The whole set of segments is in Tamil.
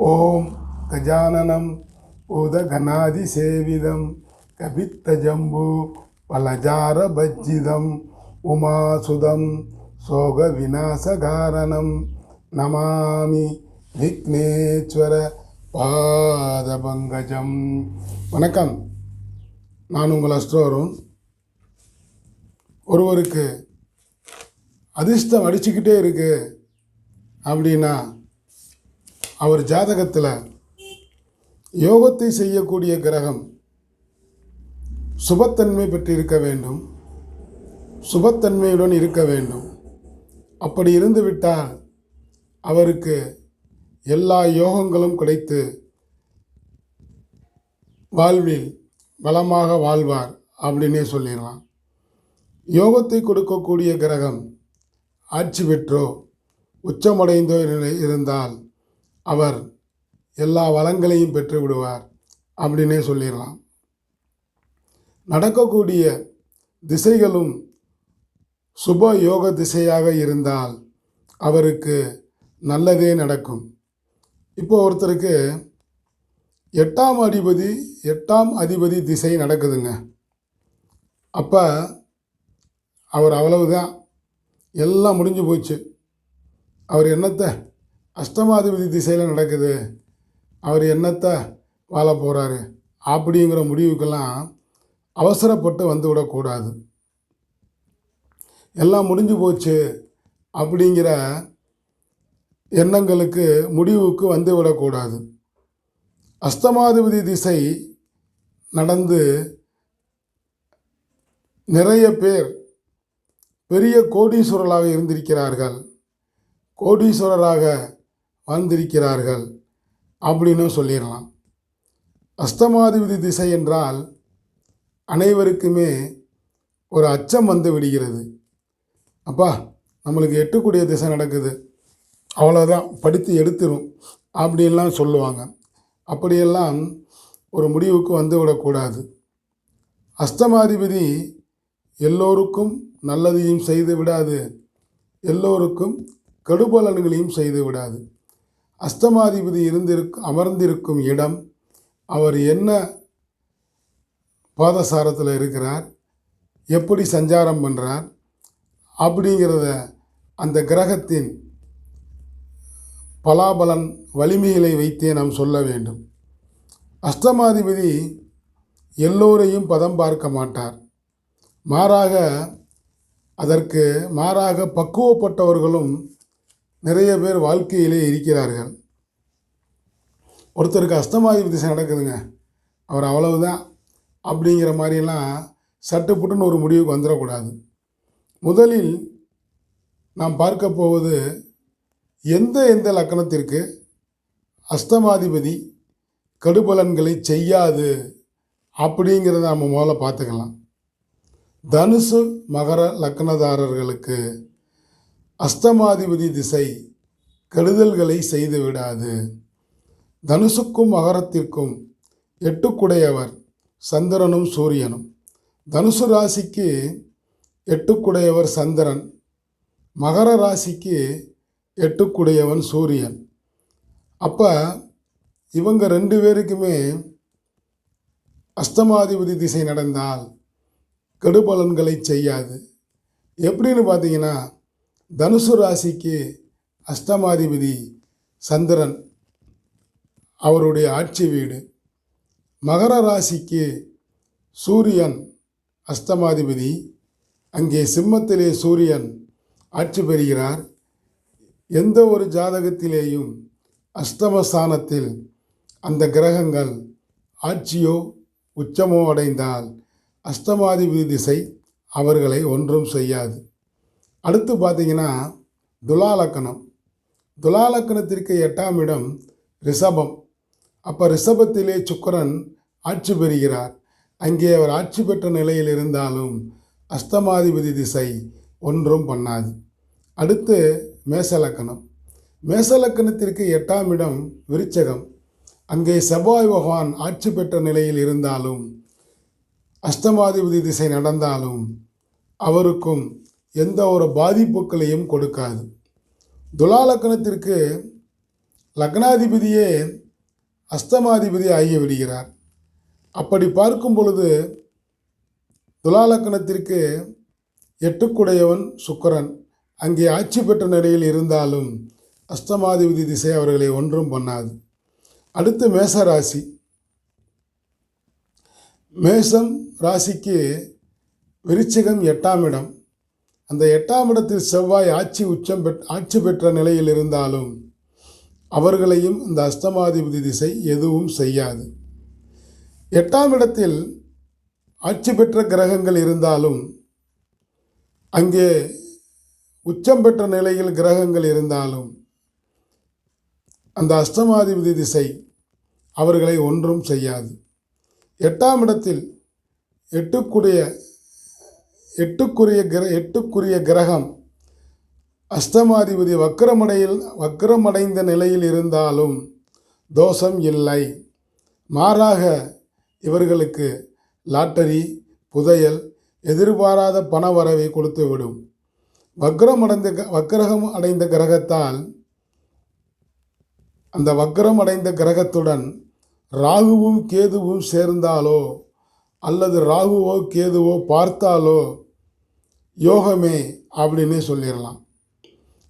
ஓம் கஜானனம் உதகநாதி சேவிதம் கபித்தஜம்பு பலஜார பஜ்ஜிதம் உமாசுதம் சோக விநாசகாரணம் நமாமி விக்னேஸ்வர பாதபங்கஜம். வணக்கம். நான் உங்கள் அஸ்ட்ரோரும் ஒருவருக்கு அதிர்ஷ்டம் அடிச்சுக்கிட்டே இருக்கு அப்படின்னா அவர் ஜாதகத்தில் யோகத்தை செய்யக்கூடிய கிரகம் சுபத்தன்மை பெற்று இருக்க வேண்டும். சுபத்தன்மையுடன் இருக்க வேண்டும். அப்படி இருந்துவிட்டால் அவருக்கு எல்லா யோகங்களும் கிடைத்து வாழ்வில் வளமாக வாழ்வார் அப்படின்னே சொல்லிடலாம். யோகத்தை கொடுக்கக்கூடிய கிரகம் ஆட்சி பெற்றோ உச்சமடைந்தோ இருந்தால் அவர் எல்லா வளங்களையும் பெற்று விடுவார் அப்படின்னே சொல்லிடலாம். நடக்கக்கூடிய திசைகளும் சுப யோக திசையாக இருந்தால் அவருக்கு நல்லதே நடக்கும். இப்போ ஒருத்தருக்கு எட்டாம் அதிபதி எட்டாம் அதிபதி திசை நடக்குதுங்க. அப்போ அவர் அவ்வளவுதான். எல்லாம் முடிஞ்சு போச்சு. அவர் என்னத்தை அஷ்டமாதிபதி திசையில் நடக்குது. அவர் என்னத்தை வாழ போகிறாரு அப்படிங்கிற முடிவுக்கெல்லாம் அவசரப்பட்டு வந்து விடக்கூடாது எல்லாம் முடிஞ்சு போச்சு அப்படிங்கிற எண்ணங்களுக்கு முடிவுக்கு வந்து விடக்கூடாது அஸ்தமாதிபதி திசை நடந்து நிறைய பேர் பெரிய கோடீஸ்வரர்களாக இருந்திருக்கிறார்கள். கோடீஸ்வரராக வந்திருக்கிறார்கள் அப்படின்னு சொல்லிடலாம். அஸ்தமாதிபதி திசை என்றால் அனைவருக்குமே ஒரு அச்சம் வந்து விடுகிறது. அப்பா நம்மளுக்கு எட்டுக்கூடிய திசை நடக்குது. அவ்வளோதான் படித்து எடுத்துரும் அப்படின்லாம் சொல்லுவாங்க. அப்படியெல்லாம் ஒரு முடிவுக்கு வந்து விடக்கூடாது. அஸ்தமாதிபதி எல்லோருக்கும் நல்லதையும் செய்து விடாது. எல்லோருக்கும் கெடுபலன்களையும் செய்து விடாது. அஸ்தமாதிபதி இருந்திருக்கும் அமர்ந்திருக்கும் இடம். அவர் என்ன பாதசாரத்தில் இருக்கிறார்? எப்படி சஞ்சாரம் பண்ணுறார் அப்படிங்கிறத அந்த கிரகத்தின் பலாபலன் வலிமைகளை வைத்தே நாம் சொல்ல வேண்டும். அஷ்டமாதிபதி எல்லோரையும் பதம் பார்க்க மாட்டார். மாறாக அதற்கு மாறாக பக்குவப்பட்டவர்களும் நிறைய பேர் வாழ்க்கையிலே இருக்கிறார்கள். ஒருத்தருக்கு அஸ்தமாதி திசை நடக்குதுங்க. அவர் அவ்வளவுதான் அப்படிங்கிற மாதிரியெல்லாம் சட்டுப்புட்டுன்னு ஒரு முடிவுக்கு வந்துடக்கூடாது. முதலில் நாம் பார்க்க போவது எந்த எந்த லக்கணத்திற்கு அஸ்தமாதிபதி கடுபலன்களை செய்யாது அப்படிங்கிறத நம்ம முதல்ல பார்த்துக்கலாம். தனுசு மகர லக்கணதாரர்களுக்கு அஸ்தமாதிபதி திசை கெடுதல்களை செய்து விடாது தனுசுக்கும் மகரத்திற்கும் எட்டுக்குடையவர் சந்திரனும் சூரியனும். தனுசு ராசிக்கு எட்டுக்குடையவர் சந்திரன் மகர ராசிக்கு எட்டுக்குடையவன் சூரியன். அப்போ இவங்க ரெண்டு பேருக்குமே அஸ்தமாதிபதி திசை நடந்தால் கெடுபலன்களை செய்யாது. எப்படின்னு பார்த்தீங்கன்னா தனுசு ராசிக்கு அஷ்டமாதிபதி சந்திரன் அவருடைய ஆட்சி வீடு. மகர ராசிக்கு சூரியன் அஷ்டமாதிபதி. அங்கே சிம்மத்திலே சூரியன் ஆட்சி பெறுகிறார். எந்த ஒரு ஜாதகத்திலேயும் அஷ்டமஸ்தானத்தில் அந்த கிரகங்கள் ஆட்சியோ உச்சமோ அடைந்தால் அஷ்டமாதிபதி திசை அவர்களை ஒன்றும் செய்யாது. அடுத்து பார்த்தீங்கன்னா துலாலக்கணம். துலாலக்கணத்திற்கு எட்டாம் இடம் ரிஷபம். அப்போ ரிஷபத்திலே சுக்கரன் ஆட்சி பெறுகிறார். அங்கே அவர் ஆட்சி பெற்ற நிலையில் இருந்தாலும் அஸ்தமாதிபதி திசை ஒன்றும் பண்ணாது. அடுத்து மேசலக்கணம். மேசலக்கணத்திற்கு எட்டாம் இடம் விருச்சகம். அங்கே செவ்வாய் பகவான் ஆட்சி பெற்ற நிலையில் இருந்தாலும் அஷ்டமாதிபதி திசை நடந்தாலும் அவருக்கும் எந்த ஒரு பாதிப்புகளையும் கொடுக்காது. துலாலக்கணத்திற்கு லக்னாதிபதியே அஸ்தமாதிபதி ஆகி விடுகிறார் அப்படி பார்க்கும் பொழுது துலா லக்னத்திற்கு எட்டுக்குடையவன் சுக்கரன். அங்கே ஆட்சி பெற்ற நிலையில் இருந்தாலும் அஸ்தமாதிபதி திசை அவர்களை ஒன்றும் பண்ணாது. அடுத்து மேச ராசி மேசம் ராசிக்கு விருச்சிகம் எட்டாம் இடம். அந்த எட்டாம் இடத்தில் செவ்வாய் ஆட்சி உச்சம் பெற் ஆட்சி பெற்ற நிலையில் இருந்தாலும் அவர்களையும் இந்த அஸ்தமாதிபதி திசை எதுவும் செய்யாது. எட்டாம் இடத்தில் ஆட்சி பெற்ற கிரகங்கள் இருந்தாலும் அங்கே உச்சம் பெற்ற நிலையில் கிரகங்கள் இருந்தாலும் அந்த அஷ்டமாதிபதி திசை அவர்களை ஒன்றும் செய்யாது. எட்டாம் இடத்தில் எட்டுக்குடைய எட்டுக்குரிய கிர எட்டுக்குரிய கிரகம். அஷ்டமாதிபதி வக்கரமடையில் வக்கரமடைந்த நிலையில் இருந்தாலும் தோஷம் இல்லை. மாறாக இவர்களுக்கு லாட்டரி புதையல் எதிர்பாராத பண வரவை கொடுத்து விடும் வக்ரம் அடைந்த க- வக்கிரகம் அடைந்த கிரகத்தால் அந்த வக்ரம் அடைந்த கிரகத்துடன் ராகுவும் கேதுவும் சேர்ந்தாலோ அல்லது ராகுவோ கேதுவோ பார்த்தாலோ யோகமே அப்படின்னே சொல்லிடலாம்.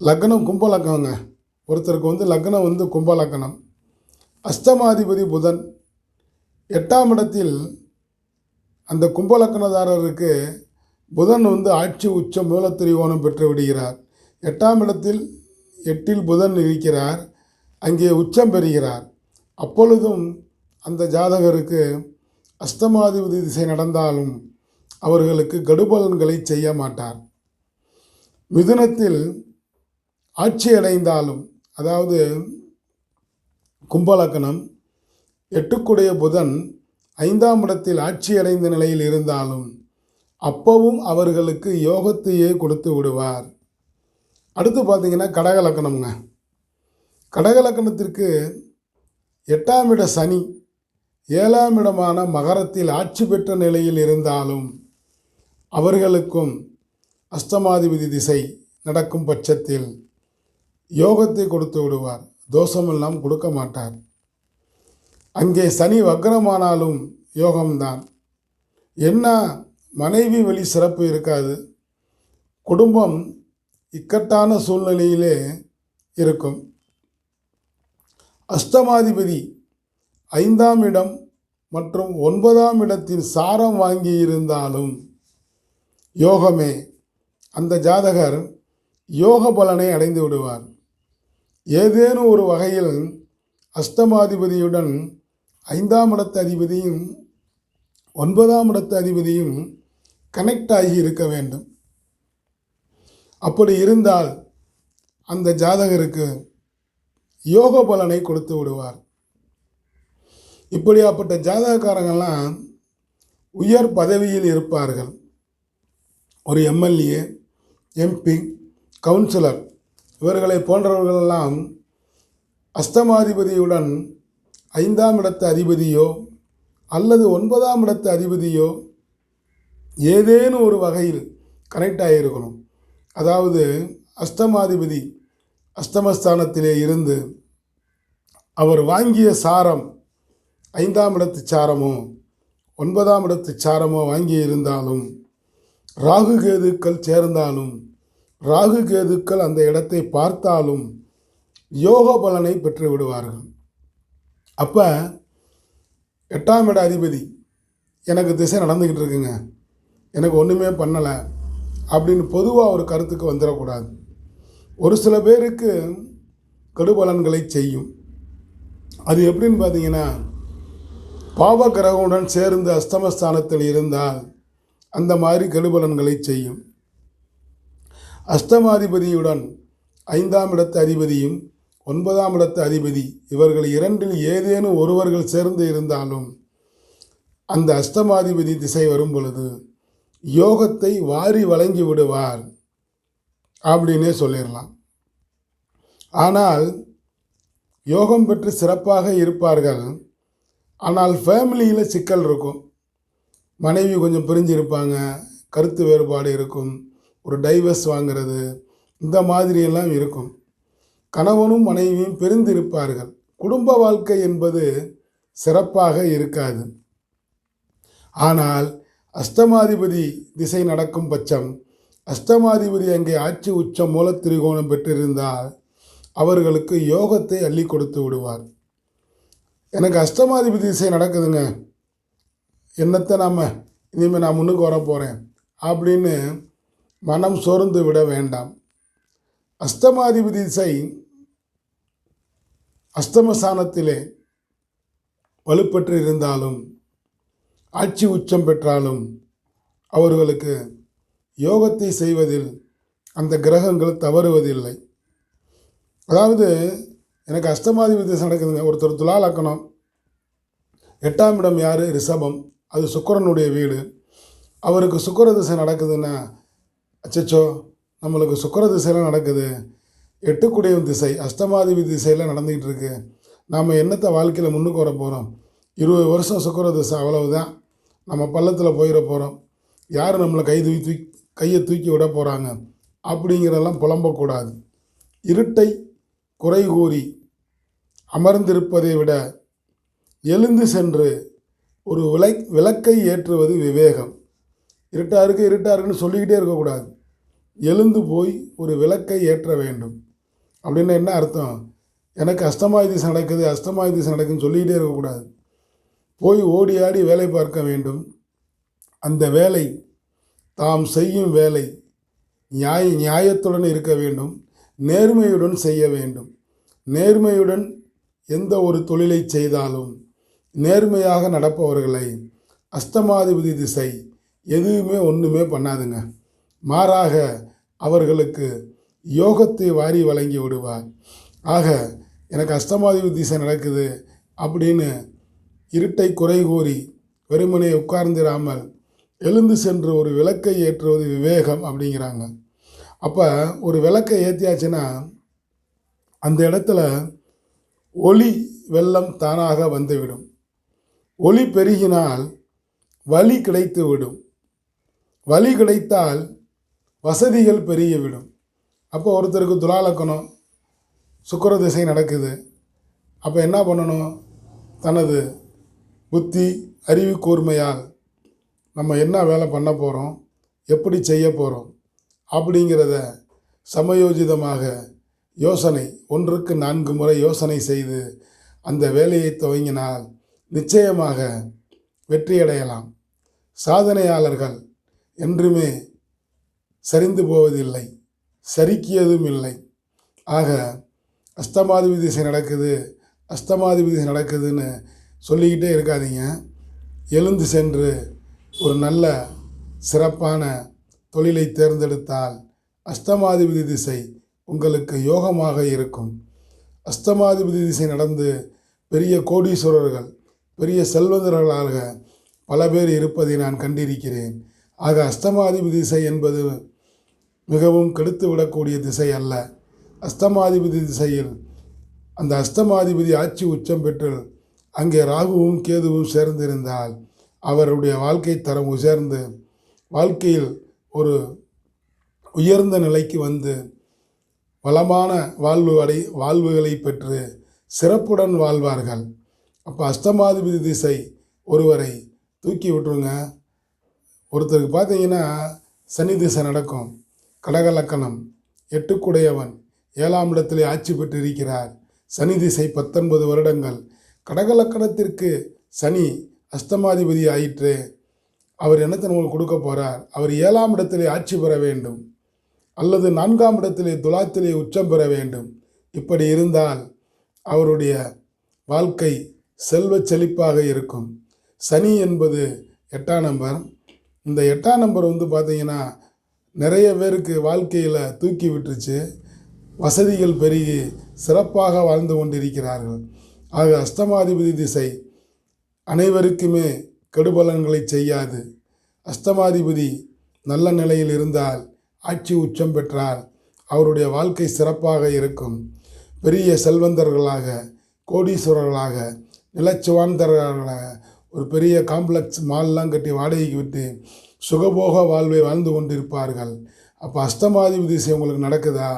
லக்னம் கும்ப லக்னங்க ஒருத்தருக்கு வந்து லக்னம் வந்து கும்ப லக்னம் அஷ்டமாதிபதி புதன். எட்டாம் இடத்தில் அந்த கும்பலக்கணதாரருக்கு புதன் வந்து ஆட்சி உச்ச மூலத்திரிவோணம் பெற்று விடுகிறார். எட்டாம் இடத்தில் எட்டில் புதன் இருக்கிறார். அங்கே உச்சம் பெறுகிறார். அப்பொழுதும் அந்த ஜாதகருக்கு அஸ்தமாதிபதி திசை நடந்தாலும் அவர்களுக்கு கடுபலன்களை செய்ய மாட்டார். மிதுனத்தில் ஆட்சி அடைந்தாலும் அதாவது கும்பலக்கணம் எட்டுக்குடைய புதன் ஐந்தாம் இடத்தில் ஆட்சி அடைந்த நிலையில் இருந்தாலும் அப்பவும் அவர்களுக்கு யோகத்தையே கொடுத்து விடுவார். அடுத்து பார்த்தீங்கன்னா கடகலக்கணம்ங்க கடகலக்கணத்திற்கு எட்டாம் இட சனி ஏழாம் இடமான மகரத்தில் ஆட்சி பெற்ற நிலையில் இருந்தாலும் அவர்களுக்கும் அஷ்டமாதிபதி திசை நடக்கும் பட்சத்தில் யோகத்தை கொடுத்து விடுவார். தோஷமெல்லாம் கொடுக்க மாட்டார். அங்கே சனி வக்ரமானாலும் யோகம்தான். என்ன மனைவி வழி சிறப்பு இருக்காது. குடும்பம் இக்கட்டான சூழ்நிலையிலே இருக்கும். அஷ்டமாதிபதி ஐந்தாம் இடம் மற்றும் ஒன்பதாம் இடத்தில் சாரம் வாங்கி இருந்தாலும் யோகமே. அந்த ஜாதகர் யோக பலனை அடைந்து விடுவார். ஏதேனும் ஒரு வகையில் அஷ்டமாதிபதியுடன் ஐந்தாம் இடத்து அதிபதியும் ஒன்பதாம் இடத்து அதிபதியும் கனெக்ட் ஆகி இருக்க வேண்டும். அப்படி இருந்தால் அந்த ஜாதகருக்கு யோக பலனை கொடுத்து விடுவார். இப்படியாப்பட்ட ஜாதகக்காரங்கெல்லாம் உயர் பதவியில் இருப்பார்கள். ஒரு எம்எல்ஏ எம்பி கவுன்சிலர் இவர்களை போன்றவர்களெல்லாம் அஷ்டமாதிபதியுடன் ஐந்தாம் இடத்து அதிபதியோ அல்லது ஒன்பதாம் இடத்து அதிபதியோ ஏதேனும் ஒரு வகையில் கனெக்ட் ஆகியிருக்கணும் அதாவது அஷ்டமாதிபதி அஷ்டமஸ்தானத்திலே இருந்து அவர் வாங்கிய சாரம் ஐந்தாம் இடத்து சாரமோ ஒன்பதாம் இடத்து சாரமோ வாங்கி இருந்தாலும் ராகு கேதுக்கள் சேர்ந்தாலும் ராகு கேதுக்கள் அந்த இடத்தை பார்த்தாலும் யோக பலனை பெற்று விடுவார்கள். அப்போ எட்டாம் இட அதிபதி எனக்கு திசை நடந்துக்கிட்டு இருக்குங்க எனக்கு ஒன்றுமே பண்ணலை அப்படின்னு பொதுவாக ஒரு கருத்துக்கு வந்துடக்கூடாது. ஒரு சில பேருக்கு கெடுபலன்களை செய்யும். அது எப்படின்னு பார்த்தீங்கன்னா பாவ கிரகமுடன் சேர்ந்து அஸ்தமஸ்தானத்தில் இருந்தால் அந்த மாதிரி கெடுபலன்களை செய்யும். அஷ்டமாதிபதியுடன் ஐந்தாம் இடத்து அதிபதியும் ஒன்பதாம் இடத்து அதிபதி இவர்கள் இரண்டில் ஏதேனும் ஒருவர்கள் சேர்ந்து இருந்தாலும் அந்த அஷ்டமாதிபதி திசை வரும் பொழுது யோகத்தை வாரி வழங்கி விடுவார் அப்படின்னே சொல்லிடலாம். ஆனால் யோகம் பெற்று சிறப்பாக இருப்பார்கள். ஆனால் ஃபேமிலியில் சிக்கல் இருக்கும். மனைவி கொஞ்சம் பிரிஞ்சிருப்பாங்க கருத்து வேறுபாடு இருக்கும் ஒரு டைவர்ஸ் வாங்கிறது இந்த மாதிரியெல்லாம் இருக்கும். கணவனும் மனைவியும் பிரிந்திருப்பார்கள். குடும்ப வாழ்க்கை என்பது சிறப்பாக இருக்காது. ஆனால் அஷ்டமாதிபதி திசை நடக்கும் பட்சம் அஷ்டமாதிபதி அங்கே ஆட்சி உச்சம் மூல திரிகோணம் பெற்றிருந்தால் அவர்களுக்கு யோகத்தை அள்ளி கொடுத்து விடுவார். எனக்கு அஷ்டமாதிபதி திசை நடக்குதுங்க. என்னத்தை நாம்? இனிமேல் நான் முன்னுக்கு வர போகிறேன் அப்படின்னு மனம் சோர்ந்து விட வேண்டாம். அஸ்தமாதிபதி திசை அஷ்டமஸ்தானத்திலே வலுப்பெற்று இருந்தாலும் ஆட்சி உச்சம் பெற்றாலும் அவர்களுக்கு யோகத்தை செய்வதில் அந்த கிரகங்கள் தவறுவதில்லை. அதாவது எனக்கு அஷ்டமாதிபதி திசை நடக்குதுங்க. ஒருத்தர் துலா லக்கணம் எட்டாம் இடம் யார்? ரிஷபம். அது சுக்கரனுடைய வீடு. அவருக்கு சுக்கர திசை நடக்குதுன்னா அச்சச்சோ நம்மளுக்கு சுக்கர திசையில் நடக்குது. எட்டுக்குடையவன் திசை அஷ்டமாதிபதி திசையில் நடந்துக்கிட்டு இருக்கு நாம் என்னத்தை வாழ்க்கையில் முன்னுக்கு வர போகிறோம் இருபது வருஷம் சுக்கர திசை அவ்வளவுதான். நம்ம பள்ளத்தில் போயிட போகிறோம் யார் நம்மளை கை தூக்கி தூக்கி கையை தூக்கி விட போகிறாங்க அப்படிங்கிறதெல்லாம் புலம்பக்கூடாது. இருட்டை குறை கூறி அமர்ந்திருப்பதை விட எழுந்து சென்று ஒரு விலை விளக்கை ஏற்றுவது விவேகம். இருட்டாக இருக்கு இருட்டாக இருக்குன்னு சொல்லிக்கிட்டே இருக்கக்கூடாது. எழுந்து போய் ஒரு விளக்கை ஏற்ற வேண்டும். அப்படின்னு என்ன அர்த்தம்? எனக்கு அஷ்டமாய் திசை நடக்குது அஷ்டமாய் திசை நடக்குதுன்னு சொல்லிக்கிட்டே இருக்கக்கூடாது. போய் ஓடி ஆடி வேலை பார்க்க வேண்டும். அந்த வேலை தாம் செய்யும் வேலை நியாய நியாயத்துடன் இருக்க வேண்டும். நேர்மையுடன் செய்ய வேண்டும். நேர்மையுடன் எந்த ஒரு தொழிலை செய்தாலும் நேர்மையாக நடப்பவர்களை அஸ்தமாதிபதி திசை எதுவுமே ஒன்றுமே பண்ணாதுங்க. மாறாக அவர்களுக்கு யோகத்தை வாரி வழங்கி விடுவார். ஆக எனக்கு அஸ்தமாதிபதி திசை நடக்குது அப்படின்னு இருட்டை குறை கூறி வெறுமனே உட்கார்ந்திராமல் எழுந்து சென்று ஒரு விளக்கை ஏற்றுவது விவேகம் அப்படிங்கிறாங்க. அப்போ ஒரு விளக்கை ஏற்றியாச்சுன்னா அந்த இடத்துல ஒளி வெள்ளம் தானாக வந்துவிடும் ஒளி பெருகினால் வழி கிடைத்து விடும் வழி கிடைத்தால் வசதிகள் பெருகிவிடும். அப்போ ஒருத்தருக்கு துலாலக்கணம் சுக்கர திசை நடக்குது. அப்போ என்ன பண்ணணும்? தனது புத்தி அறிவு கூர்மையால் நம்ம என்ன வேலை பண்ண போகிறோம் எப்படி செய்ய போகிறோம் அப்படிங்கிறத சமயோஜிதமாக யோசனை ஒன்றுக்கு நான்கு முறை யோசனை செய்து அந்த வேலையை துவங்கினால் நிச்சயமாக வெற்றியடையலாம். சாதனையாளர்கள் என்றுமே சரிந்து போவதில்லை சரிக்கியதும் இல்லை. ஆக அஸ்தமாதிபதி திசை நடக்குது அஸ்தமாதிபதி திசை நடக்குதுன்னு சொல்லிக்கிட்டே இருக்காதீங்க. எழுந்து சென்று ஒரு நல்ல சிறப்பான தொழிலை தேர்ந்தெடுத்தால் அஸ்தமாதிபதி திசை உங்களுக்கு யோகமாக இருக்கும். அஸ்தமாதிபதி திசை நடந்து பெரிய கோடீஸ்வரர்கள் பெரிய செல்வந்தர்களாக பல பேர் இருப்பதை நான் கண்டிருக்கிறேன். ஆக அஸ்தமாதிபதி திசை என்பது மிகவும் கெடுத்து விடக்கூடிய திசை அல்ல. அஸ்தமாதிபதி திசையில் அந்த அஸ்தமாதிபதி ஆட்சி உச்சம் பெற்று அங்கே ராகுவும் கேதுவும் சேர்ந்திருந்தால் அவருடைய வாழ்க்கை தரம் உயர்ந்து வாழ்க்கையில் ஒரு உயர்ந்த நிலைக்கு வந்து வளமான வாழ்வு அடை வாழ்வுகளை பெற்று சிறப்புடன் வாழ்வார்கள். அப்போ அஷ்டமாதிபதி திசை ஒருவரை தூக்கி விட்டுருங்க. ஒருத்தருக்கு பார்த்தீங்கன்னா சனி திசை நடக்கும். கடகலக்கணம். எட்டுக்குடையவன். ஏழாம் இடத்திலே ஆட்சி பெற்றிருக்கிறார். சனி திசை பத்தொன்பது வருடங்கள். கடகலக்கணத்திற்கு சனி அஷ்டமாதிபதி ஆயிற்று. அவர் என்னத்தை உங்களுக்கு கொடுக்க போகிறார் அவர் ஏழாம் இடத்திலே ஆட்சி பெற வேண்டும். அல்லது நான்காம் இடத்திலே துலாத்திலே உச்சம் பெற வேண்டும். இப்படி இருந்தால் அவருடைய வாழ்க்கை செல்வ செழிப்பாக இருக்கும். சனி என்பது எட்டாம் நம்பர். இந்த எட்டாம் நம்பர் வந்து பார்த்தீங்கன்னா நிறைய பேருக்கு வாழ்க்கையில் தூக்கி விட்டுருச்சு. வசதிகள் பெருகி சிறப்பாக வாழ்ந்து கொண்டிருக்கிறார்கள். ஆக அஷ்டமாதிபதி திசை. அனைவருக்குமே கெடுபலன்களை செய்யாது. அஷ்டமாதிபதி நல்ல நிலையில் இருந்தால் ஆட்சி உச்சம் பெற்றால் அவருடைய வாழ்க்கை சிறப்பாக இருக்கும். பெரிய செல்வந்தர்களாக கோடீஸ்வரர்களாக நிலச்சுவாந்தர்களாக ஒரு பெரிய காம்ப்ளெக்ஸ் மால்லாம் கட்டி வாடகைக்கு விட்டு சுகபோக வாழ்வை வாழ்ந்து கொண்டிருப்பார்கள். அப்போ அஷ்டமாதிபதி திசை உங்களுக்கு நடக்குதா?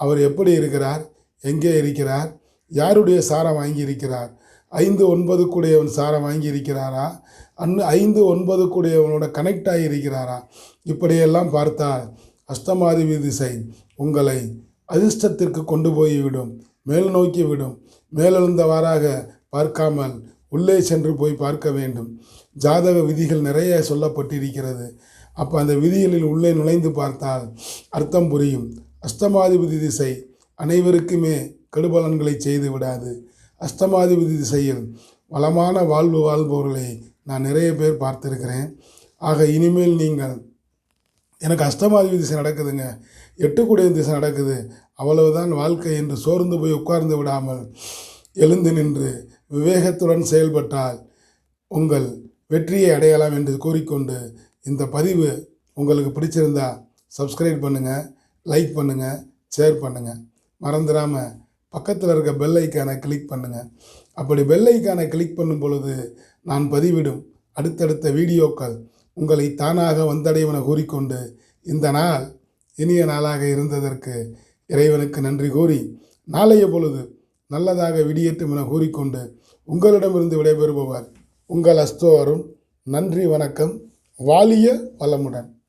அவர் எப்படி இருக்கிறார்? எங்கே இருக்கிறார்? யாருடைய சாரம் வாங்கியிருக்கிறார்? ஐந்து ஒன்பது கூடியவன் சாரம் வாங்கி இருக்கிறாரா அன்னு ஐந்து ஒன்பது கூடியவனோட கனெக்ட் ஆகி இருக்கிறாரா இப்படியெல்லாம் பார்த்தால் அஷ்டமாதிபதி திசை உங்களை அதிர்ஷ்டத்திற்கு கொண்டு போய் விடும் மேல் நோக்கி விடும். மேலெழுந்தவாறாக பார்க்காமல் உள்ளே சென்று போய் பார்க்க வேண்டும். ஜாதக விதிகள் நிறைய சொல்லப்பட்டிருக்கிறது. அப்போ அந்த விதிகளில் உள்ளே நுழைந்து பார்த்தால் அர்த்தம் புரியும். அஷ்டமாதிபதி திசை அனைவருக்குமே கெடுபலன்களை செய்து விடாது. அஸ்தமாதிபதி திசையில் வளமான வாழ்வு வாழ்பவர்களை நான் நிறைய பேர் பார்த்துருக்கிறேன். ஆக இனிமேல் நீங்கள் எனக்கு அஷ்டமாதிபதி திசை நடக்குதுங்க. எட்டுக்குடைய திசை நடக்குது. அவ்வளவுதான் வாழ்க்கை என்று சோர்ந்து போய் உட்கார்ந்து விடாமல் எழுந்து நின்று விவேகத்துடன் செயல்பட்டால் உங்கள் வெற்றியை அடையலாம் என்று கூறிக்கொண்டு இந்த பதிவு உங்களுக்கு பிடிச்சிருந்தா சப்ஸ்கிரைப் பண்ணுங்கள் லைக் பண்ணுங்கள் ஷேர் பண்ணுங்கள் மறந்துடாமல் பக்கத்தில் இருக்க பெல் ஐக்கானை கிளிக் பண்ணுங்கள் அப்படி பெல் ஐக்கானை கிளிக் பண்ணும் பொழுது நான் பதிவிடும் அடுத்தடுத்த வீடியோக்கள் உங்களை தானாக வந்தடைவன கூறிக்கொண்டு இந்த நாள் இனிய நாளாக இருந்ததற்கு இறைவனுக்கு நன்றி கூறி நாளைய பொழுது நல்லதாக விடியட்டும் என கூறிக்கொண்டு உங்களிடமிருந்து விடைபெறுபவர் உங்கள் அஸ்தோரும் நன்றி வணக்கம். வாலிய வளமுடன்.